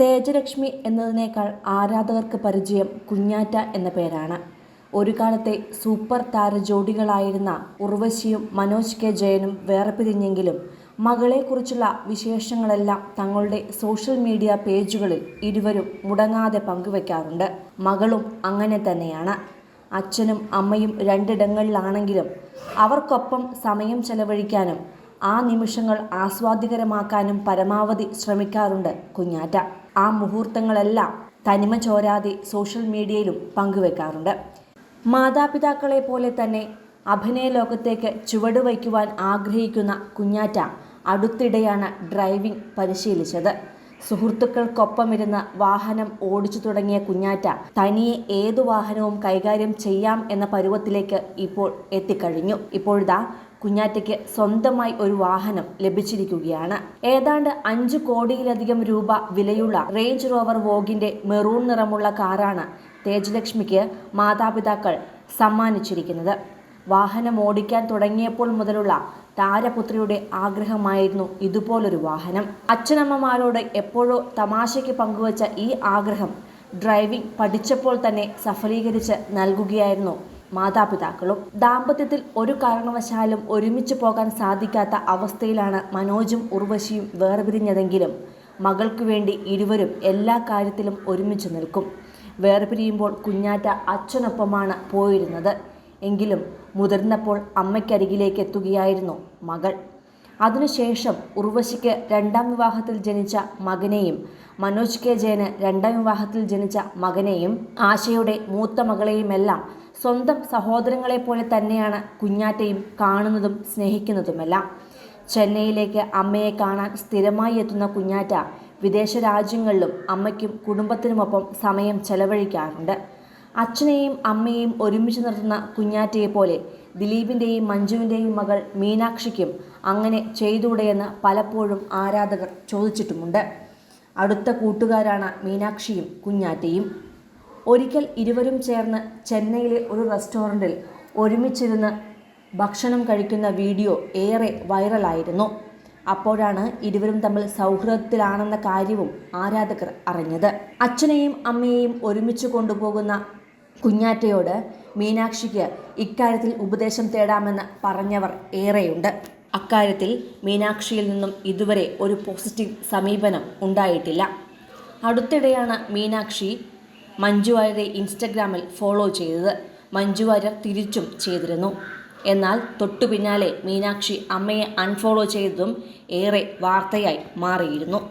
തേജലക്ഷ്മി എന്നതിനേക്കാൾ ആരാധകർക്ക് പരിചയം കുഞ്ഞാറ്റ എന്ന പേരാണ്. ഒരു കാലത്തെ സൂപ്പർ താര ജോഡികളായിരുന്ന ഉർവശിയും മനോജ് കെ ജയനും വേറെ പിരിഞ്ഞെങ്കിലും മകളെക്കുറിച്ചുള്ള വിശേഷങ്ങളെല്ലാം തങ്ങളുടെ സോഷ്യൽ മീഡിയ പേജുകളിൽ ഇരുവരും മുടങ്ങാതെ പങ്കുവെക്കാറുണ്ട്. മകളും അങ്ങനെ തന്നെയാണ്. അച്ഛനും അമ്മയും രണ്ടിടങ്ങളിലാണെങ്കിലും അവർക്കൊപ്പം സമയം ചെലവഴിക്കാനും ആ നിമിഷങ്ങൾ ആസ്വാദികരമാക്കാനും പരമാവധി ശ്രമിക്കാറുണ്ട് കുഞ്ഞാറ്റ. ആ മുഹൂർത്തങ്ങളെല്ലാം തനിമ ചോരാതെ സോഷ്യൽ മീഡിയയിലും പങ്കുവെക്കാറുണ്ട്. മാതാപിതാക്കളെ പോലെ തന്നെ അഭിനയ ലോകത്തേക്ക് ചുവടുവയ്ക്കുവാൻ ആഗ്രഹിക്കുന്ന കുഞ്ഞാറ്റ അടുത്തിടെയാണ് ഡ്രൈവിംഗ് പരിശീലിച്ചത്. സുഹൃത്തുക്കൾക്കൊപ്പമിരുന്ന് വാഹനം ഓടിച്ചു തുടങ്ങിയ കുഞ്ഞാറ്റ തനിയെ ഏതു വാഹനവും കൈകാര്യം ചെയ്യാം എന്ന പരുവത്തിലേക്ക് ഇപ്പോൾ എത്തിക്കഴിഞ്ഞു. ഇപ്പോഴിതാ കുഞ്ഞാറ്റയ്ക്ക് സ്വന്തമായി ഒരു വാഹനം ലഭിച്ചിരിക്കുകയാണ്. ഏതാണ്ട് അഞ്ചു കോടിയിലധികം രൂപ വിലയുള്ള റേഞ്ച് റോവർ വോഗിന്റെ മെറൂൺ നിറമുള്ള കാറാണ് തേജലക്ഷ്മിക്ക് മാതാപിതാക്കൾ സമ്മാനിച്ചിരിക്കുന്നത്. വാഹനം ഓടിക്കാൻ തുടങ്ങിയപ്പോൾ മുതലുള്ള താരപുത്രിയുടെ ആഗ്രഹമായിരുന്നു ഇതുപോലൊരു വാഹനം. അച്ഛനമ്മമാരോട് എപ്പോഴോ തമാശയ്ക്ക് പങ്കുവച്ച ഈ ആഗ്രഹം ഡ്രൈവിംഗ് പഠിച്ചപ്പോൾ തന്നെ സഫലീകരിച്ച് നൽകുകയായിരുന്നു മാതാപിതാക്കളും. ദാമ്പത്യത്തിൽ ഒരു കാരണവശാലും ഒരുമിച്ച് പോകാൻ സാധിക്കാത്ത അവസ്ഥയിലാണ് മനോജും ഉർവശിയും വേർപിരിഞ്ഞതെങ്കിലും മകൾക്കു വേണ്ടി ഇരുവരും എല്ലാ കാര്യത്തിലും ഒരുമിച്ച് നിൽക്കും. വേർപിരിയുമ്പോൾ കുഞ്ഞാറ്റ അച്ഛനൊപ്പമാണ് പോയിരുന്നത്. എങ്കിലും മുതിർന്നപ്പോൾ അമ്മയ്ക്കരികിലേക്ക് എത്തുകയായിരുന്നു മകൾ. അതിനുശേഷം ഉർവശിക്ക് രണ്ടാം വിവാഹത്തിൽ ജനിച്ച മകനെയും മനോജ് കെ ജയന് രണ്ടാം വിവാഹത്തിൽ ജനിച്ച മകനെയും ആശയുടെ മൂത്ത മകളെയുമെല്ലാം സ്വന്തം സഹോദരങ്ങളെ പോലെ തന്നെയാണ് കുഞ്ഞാറ്റയും കാണുന്നതും സ്നേഹിക്കുന്നതുമെല്ലാം. ചെന്നൈയിലേക്ക് അമ്മയെ കാണാൻ സ്ഥിരമായി എത്തുന്ന കുഞ്ഞാറ്റ വിദേശ രാജ്യങ്ങളിലും അമ്മയ്ക്കും കുടുംബത്തിനുമൊപ്പം സമയം ചെലവഴിക്കാറുണ്ട്. അച്ഛനെയും അമ്മയെയും ഒരുമിച്ച് നിർത്തുന്ന കുഞ്ഞാറ്റയെ പോലെ ദിലീപിന്റെയും മഞ്ജുവിന്റെയും മകൾ മീനാക്ഷിക്കും അങ്ങനെ ചെയ്തൂടെയെന്ന് പലപ്പോഴും ആരാധകർ ചോദിച്ചിട്ടുമുണ്ട്. അടുത്ത കൂട്ടുകാരാണ് മീനാക്ഷിയും കുഞ്ഞാറ്റയും. ഒരിക്കൽ ഇരുവരും ചേർന്ന് ചെന്നൈയിലെ ഒരു റെസ്റ്റോറന്റിൽ ഒരുമിച്ചിരുന്ന് ഭക്ഷണം കഴിക്കുന്ന വീഡിയോ ഏറെ വൈറലായിരുന്നു. അപ്പോഴാണ് ഇരുവരും തമ്മിൽ സൗഹൃദത്തിലാണെന്ന കാര്യവും ആരാധകർ അറിഞ്ഞത്. അച്ഛനെയും അമ്മയെയും ഒരുമിച്ച് കൊണ്ടുപോകുന്ന കുഞ്ഞാറ്റയോട് മീനാക്ഷിക്ക് ഇക്കാര്യത്തിൽ ഉപദേശം തേടാമെന്ന് പറഞ്ഞവർ ഏറെയുണ്ട്. അക്കാര്യത്തിൽ മീനാക്ഷിയിൽ നിന്നും ഇതുവരെ ഒരു പോസിറ്റീവ് സമീപനം ഉണ്ടായിട്ടില്ല. അടുത്തിടെയാണ് മീനാക്ഷി മഞ്ജു വാര്യരെ ഇൻസ്റ്റഗ്രാമിൽ ഫോളോ ചെയ്തത്. മഞ്ജു വാര്യർ തിരിച്ചും ചെയ്തിരുന്നു. എന്നാൽ തൊട്ടു പിന്നാലെ മീനാക്ഷി അമ്മയെ അൺഫോളോ ചെയ്തതും ഏറെ വാർത്തയായി മാറിയിരുന്നു.